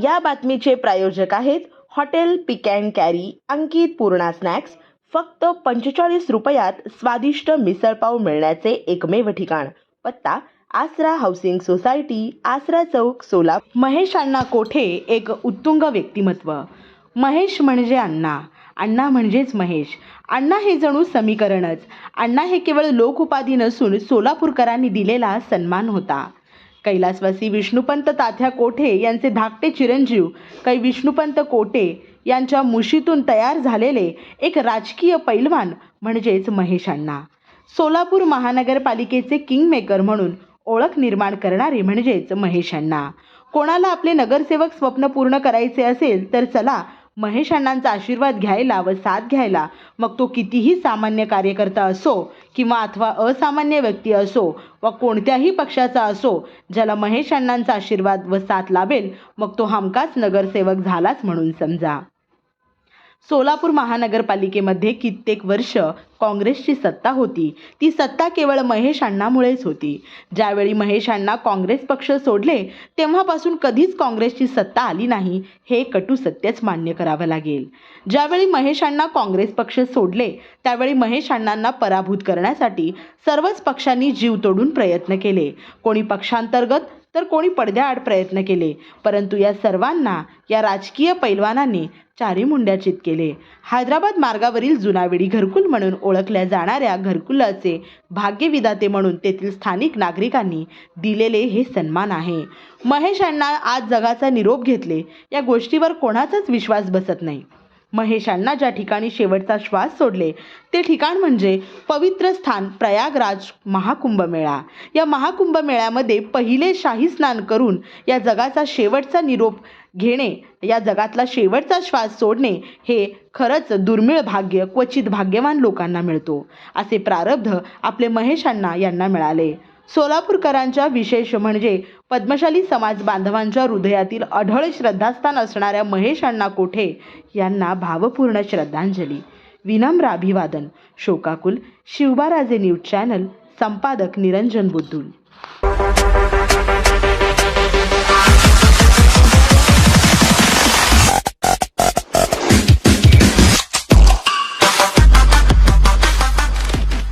या बातमीचे प्रायोजक आहेत hotel pick and carry Ankit Purna snacks. फक्त पंचेचाळीस रुपयात स्वादिष्ट मिसळपाव मिळण्याचे एकमेव ठिकाण. पत्ता आसरा हाऊसिंग सोसायटी आसरा चौक सोला महेश अण्णा कोठे? एक उत्तुंग व्यक्तिमत्व. महेश म्हणजे अण्णा. अण्णा म्हणजेच महेश. अण्णा हे जणू समीकरणच. अण्णा हे केवळ लोक उपाधी नसून सोलापूरकरांनी दिलेला सन्मान होता. कैलासवासी विष्णुपंत तात्या कोठे यांचे धाकटे चिरंजीव कै विष्णुपंत कोटे यांच्या मुशीतून तयार झालेले एक राजकीय पैलवान म्हणजेच महेश अण्णा सोलापूर महानगरपालिकेचे किंगमेकर म्हणून ओळख निर्माण करणारे म्हणजेच महेश अण्णा कोणाला आपले नगरसेवक स्वप्न पूर्ण करायचे असेल तर चला महेश अण्णांचा आशीर्वाद घ्यायला व साथ घ्यायला मग तो कितीही सामान्य कार्यकर्ता असो किंवा अथवा असामान्य व्यक्ती असो व कोणत्याही पक्षाचा असो ज्याला महेश अण्णांचा आशीर्वाद व साथ लाभेल मग तो हमखास नगरसेवक झालाच म्हणून समजा. सोलापूर महानगरपालिकेमध्ये कित्येक वर्ष काँग्रेसची सत्ता होती. ती सत्ता केवळ महेश अण्णामुळेच होती. ज्यावेळी महेश अण्णा काँग्रेस पक्ष सोडले तेव्हापासून कधीच काँग्रेसची सत्ता आली नाही हे कटू सत्यच मान्य करावं लागेल. ज्यावेळी महेश अण्णा काँग्रेस पक्ष सोडले त्यावेळी महेश अण्णांना पराभूत करण्यासाठी सर्वच पक्षांनी जीव तोडून प्रयत्न केले. कोणी पक्षांतर्गत तर कोणी पडद्याआड प्रयत्न केले. परंतु या सर्वांना या राजकीय पैलवानांनी चारी मुंड्याचित केले. हैदराबाद मार्गावरील जुनावेडी घरकुल म्हणून ओळखल्या जाणाऱ्या घरकुलाचे भाग्यविदाते म्हणून तेथील स्थानिक नागरिकांनी दिलेले हे सन्मान आहे. महेश यांना आज जगाचा निरोप घेतले. या गोष्टीवर कोणाचाच विश्वास बसत नाही. महेशांना ज्या ठिकाणी शेवटचा श्वास सोडले ते ठिकाण म्हणजे पवित्र स्थान प्रयागराज महाकुंभमेळा. या महाकुंभमेळ्यामध्ये पहिले शाही स्नान करून या जगाचा शेवटचा निरोप घेणे या जगातला शेवटचा श्वास सोडणे हे खरंच दुर्मिळ भाग्य क्वचित भाग्यवान लोकांना मिळतो. असे प्रारब्ध आपले महेशांना यांना मिळाले. सोलापूरकरांच्या विशेष म्हणजे पद्मशाली समाज बांधवांच्या हृदयातील अढळ श्रद्धास्थान असणाऱ्या महेश अण्णा कोठे यांना भावपूर्ण श्रद्धांजली. विनम्र अभिवादन. शोकाकुल. Shivbaraje news channel. संपादक निरंजन बुद्धुल